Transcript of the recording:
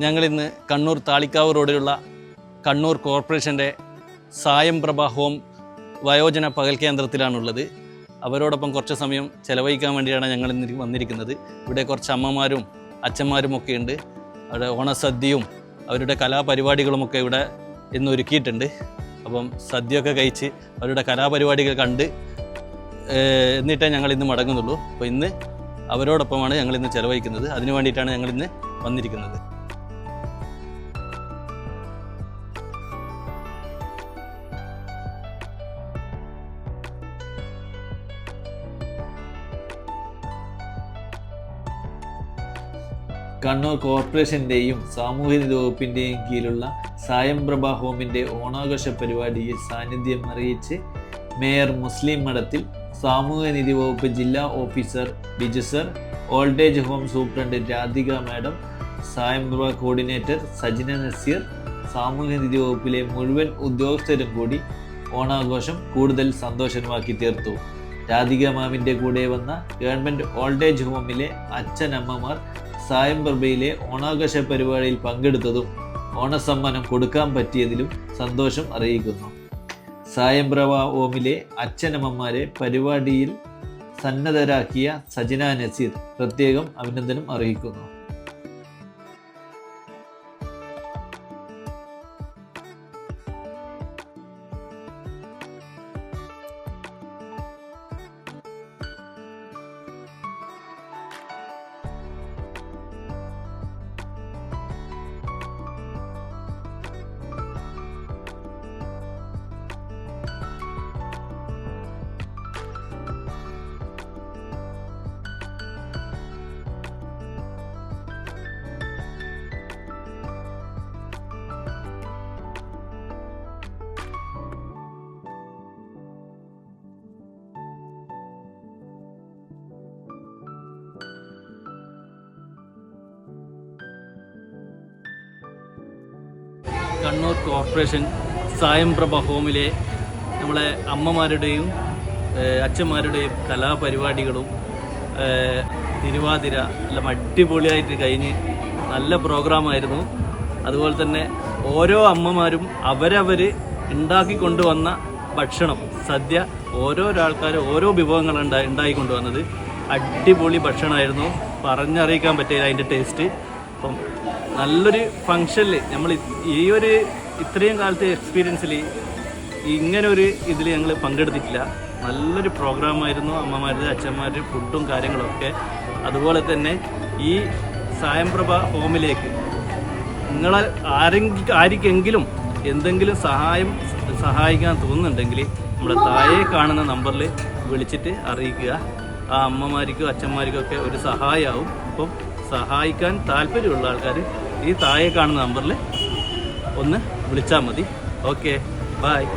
ഞങ്ങളിന്ന് കണ്ണൂർ താളിക്കാവ് റോഡിലുള്ള കണ്ണൂർ കോർപ്പറേഷന്റെ സായം പ്രഭ ഹോം വയോജന പകൽ കേന്ദ്രത്തിലാണുള്ളത്. അവരോടൊപ്പം കുറച്ച് സമയം ചെലവഴിക്കാൻ വേണ്ടിയാണ് ഞങ്ങൾ ഇന്ന് വന്നിരിക്കുന്നത്. ഇവിടെ കുറച്ച് അമ്മമാരും അച്ഛന്മാരും ഒക്കെ ഉണ്ട്. അവിടെ ഓണസദ്യയും അവരുടെ കലാപരിപാടികളുമൊക്കെ ഇവിടെ ഇന്ന് ഒരുക്കിയിട്ടുണ്ട്. അപ്പം സദ്യയൊക്കെ കഴിച്ച് അവരുടെ കലാപരിപാടികൾ കണ്ട് എന്നിട്ടേ ഞങ്ങൾ ഇന്ന് മടങ്ങുന്നുള്ളൂ. അപ്പോൾ ഇന്ന് അവരോടൊപ്പമാണ് ഞങ്ങൾ ഇന്ന് ചെലവഴിക്കുന്നത്. അതിനു വേണ്ടിയിട്ടാണ് ഞങ്ങൾ ഇന്ന് വന്നിരിക്കുന്നത്. കണ്ണൂർ കോർപ്പറേഷന്റെയും സാമൂഹ്യനീതി വകുപ്പിന്റെയും കീഴിലുള്ള സായംപ്രഭ ഹോമിന്റെ ഓണാഘോഷ പരിപാടിയിൽ സാന്നിധ്യം അറിയിച്ച് മേയർ മുസ്ലിം മഠത്തിൽ സാമൂഹ്യനീതി വകുപ്പ് ജില്ലാ officer Biju sir old age home superintendent Radhika madam Sayamprabha coordinator Sajina Nazeer സാമൂഹ്യനീതി വകുപ്പിലെ മുഴുവൻ ഉദ്യോഗസ്ഥരും കൂടി ഓണാഘോഷം കൂടുതൽ സന്തോഷമാക്കി തീർത്തു. രാധിക മാമിന്റെ കൂടെ വന്ന ഗവൺമെന്റ് ഓൾഡ് ഏജ് ഹോമിലെ അച്ഛനമ്മമാർ സായം പ്രഭയിലെ ഓണാഘോഷ പരിപാടിയിൽ പങ്കെടുത്തതും ഓണസമ്മാനം കൊടുക്കാൻ പറ്റിയതിലും സന്തോഷം അറിയിക്കുന്നു. സായം പ്രഭ ഓമിലെ അച്ഛനമ്മമാരെ പരിപാടിയിൽ സന്നദ്ധരാക്കിയ സജിന നസീർ പ്രത്യേകം അഭിനന്ദനം അറിയിക്കുന്നു. കണ്ണൂർ കോർപ്പറേഷൻ സായംപ്രഭ ഹോമിലെ നമ്മളെ അമ്മമാരുടെയും അച്ഛന്മാരുടെയും കലാപരിപാടികളും തിരുവാതിര എല്ലാം അടിപൊളിയായിട്ട് കഴിഞ്ഞ് നല്ല പ്രോഗ്രാമായിരുന്നു. അതുപോലെ തന്നെ ഓരോ അമ്മമാരും അവരവർ ഉണ്ടാക്കി കൊണ്ടുവന്ന ഭക്ഷണം സദ്യ ഓരോരാൾക്കാരും ഓരോ വിഭവങ്ങൾ ഉണ്ടായി കൊണ്ടുവന്നത് അടിപൊളി ഭക്ഷണമായിരുന്നു പറഞ്ഞറിയിക്കാൻ പറ്റില്ല അതിന്റെ ടേസ്റ്റ്. അപ്പം നല്ലൊരു ഫങ്ഷനിൽ നമ്മൾ ഈ ഒരു ഇത്രയും കാലത്തെ എക്സ്പീരിയൻസിൽ ഇങ്ങനെ ഒരു ഇതിൽ ഞങ്ങൾ പങ്കെടുത്തിട്ടില്ല. നല്ലൊരു പ്രോഗ്രാമായിരുന്നു അമ്മമാരുടെ അച്ഛന്മാരുടെ ഫുഡും കാര്യങ്ങളൊക്കെ. അതുപോലെ തന്നെ ഈ സായംപ്രഭ ഹോമിലേക്ക് നിങ്ങളെ ആരെങ്കിലും ആർക്കെങ്കിലും എന്തെങ്കിലും സഹായം സഹായിക്കാൻ തോന്നുന്നുണ്ടെങ്കിൽ നമ്മുടെ താഴെ കാണുന്ന നമ്പറിൽ വിളിച്ചിട്ട് അറിയിക്കുക. ആ അമ്മമാർക്കും അച്ഛന്മാർക്കും ഒക്കെ ഒരു സഹായമാവും അപ്പം സഹായിക്കാൻ താല്പര്യമുള്ള ആൾക്കാർ ഈ താഴെ കാണുന്ന നമ്പറിൽ ഒന്ന് വിളിച്ചാൽ മതി. Okay bye